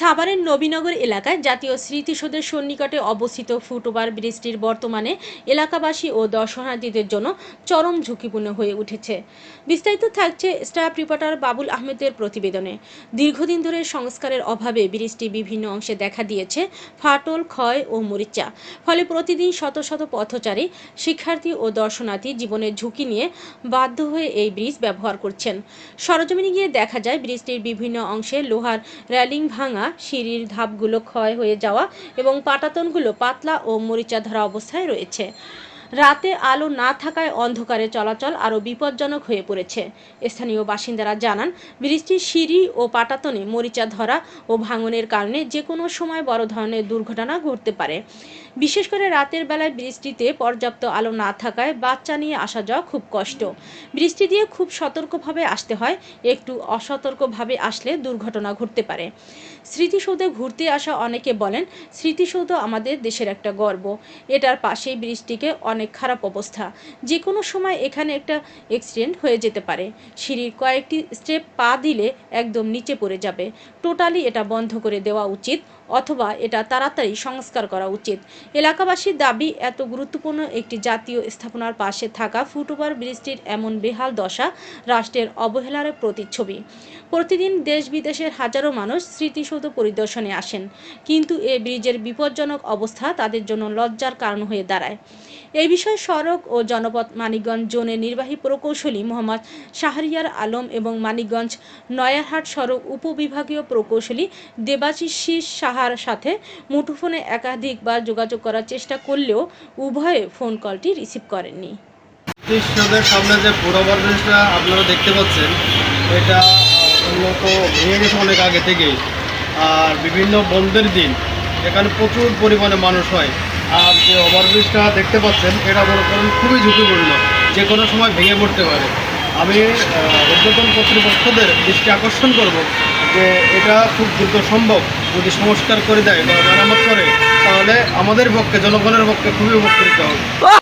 সাভারের নবীনগর এলাকায় জাতীয় স্মৃতিসৌধের সন্নিকটে অবস্থিত ফুটওভার ব্রিজটির বর্তমানে এলাকাবাসী ও দর্শনার্থীদের জন্য চরম ঝুঁকিপূর্ণ হয়ে উঠেছে। বিস্তারিত থাকছে স্টাফ রিপোর্টার বাবুল আহমেদের প্রতিবেদনে। দীর্ঘদিন ধরে সংস্কারের অভাবে ব্রিজটি বিভিন্ন অংশে দেখা দিয়েছে, ফাটল, ক্ষয় ও মরিচা। ফলে প্রতিদিন শত শত পথচারী, শিক্ষার্থী ও দর্শনার্থী জীবনের ঝুঁকি নিয়ে বাধ্য হয়ে এই ব্রিজ ব্যবহার করছেন। সরজমিনে গিয়ে দেখা যায়, ব্রিজটির বিভিন্ন অংশে লোহার রেলিং ভাঙা সিঁড়ির ধাপগুলো ক্ষয় হয়ে যাওয়া এবং পাটাতনগুলো পাতলা ও মরিচা ধরা অবস্থায় রয়েছে। রাতে আলো না থাকায় অন্ধকারে চলাচল আরও বিপজ্জনক হয়ে পড়েছে। স্থানীয় বাসিন্দারা জানান, বৃষ্টির সিঁড়ি ও পাটাতনে মরিচা ধরা ও ভাঙনের কারণে যে কোনো সময় বড় ধরনের দুর্ঘটনা ঘটতে পারে। বিশেষ করে রাতের বেলায় বৃষ্টিতে পর্যাপ্ত আলো না থাকায় বাচ্চা নিয়ে আসা যাওয়া খুব কষ্ট। বৃষ্টি দিয়ে খুব সতর্কভাবে আসতে হয়, একটু অসতর্কভাবে আসলে দুর্ঘটনা ঘটতে পারে। স্মৃতিসৌধে ঘুরতে আসা অনেকে বলেন, স্মৃতিসৌধ আমাদের দেশের একটা গর্ব। এটার পাশেই বৃষ্টিকে অনেক খারাপ অবস্থা। যে কোনো সময় এখানে একটা অ্যাক্সিডেন্ট হয়ে যেতে পারে। সিঁড়ির কয়েকটি স্টেপ পা দিলে একদম নিচে পড়ে যাবে। টোটালি এটা বন্ধ করে দেওয়া উচিত। অথবা এটা তাড়াতাড়ি সংস্কার করা উচিত। এলাকাবাসীর দাবি, এত গুরুত্বপূর্ণ একটি জাতীয় স্থাপনার পাশে থাকা ফুটওভার ব্রিজটির এমন বেহাল দশা রাষ্ট্রের অবহেলার প্রতিচ্ছবি। প্রতিদিন দেশ বিদেশের হাজারো মানুষ স্মৃতিসৌধ পরিদর্শনে আসেন, কিন্তু এ ব্রিজের বিপজ্জনক অবস্থা তাদের জন্য লজ্জার কারণ হয়ে দাঁড়ায়। এই বিষয়ে সড়ক ও জনপথ মানিকগঞ্জ জোনের নির্বাহী প্রকৌশলী মোহাম্মদ শাহরিয়ার আলম এবং মানিকগঞ্জ নয়ারহাট সড়ক উপবিভাগীয় প্রকৌশলী দেবাশিস সাহার সাথে মুঠোফোনে একাধিকবার যোগাযোগ করার চেষ্টা করলেও উভয়ে ফোন কলটি রিসিভ করেননি। সামনে যে পুরোবার ব্রিজটা আপনারা দেখতে পাচ্ছেন, এটা উন্নত ভেঙে গেছে অনেক আগে থেকেই। আর বিভিন্ন বন্ধের দিন, এখানে প্রচুর পরিমাণে মানুষ হয়। আর যে ওভারব্রিজটা দেখতে পাচ্ছেন, এটা মনে করেন খুবই ঝুঁকিপূর্ণ, যে কোনো সময় ভেঙে পড়তে পারে। আমি উদ্বোধন কর্তৃপক্ষদের দৃষ্টি আকর্ষণ করব যে এটা খুব দ্রুত সম্ভব। যদি সংস্কার করে দেয় বা মেরামত করে, তাহলে আমাদের পক্ষে, জনগণের পক্ষে খুবই উপকৃত হবে।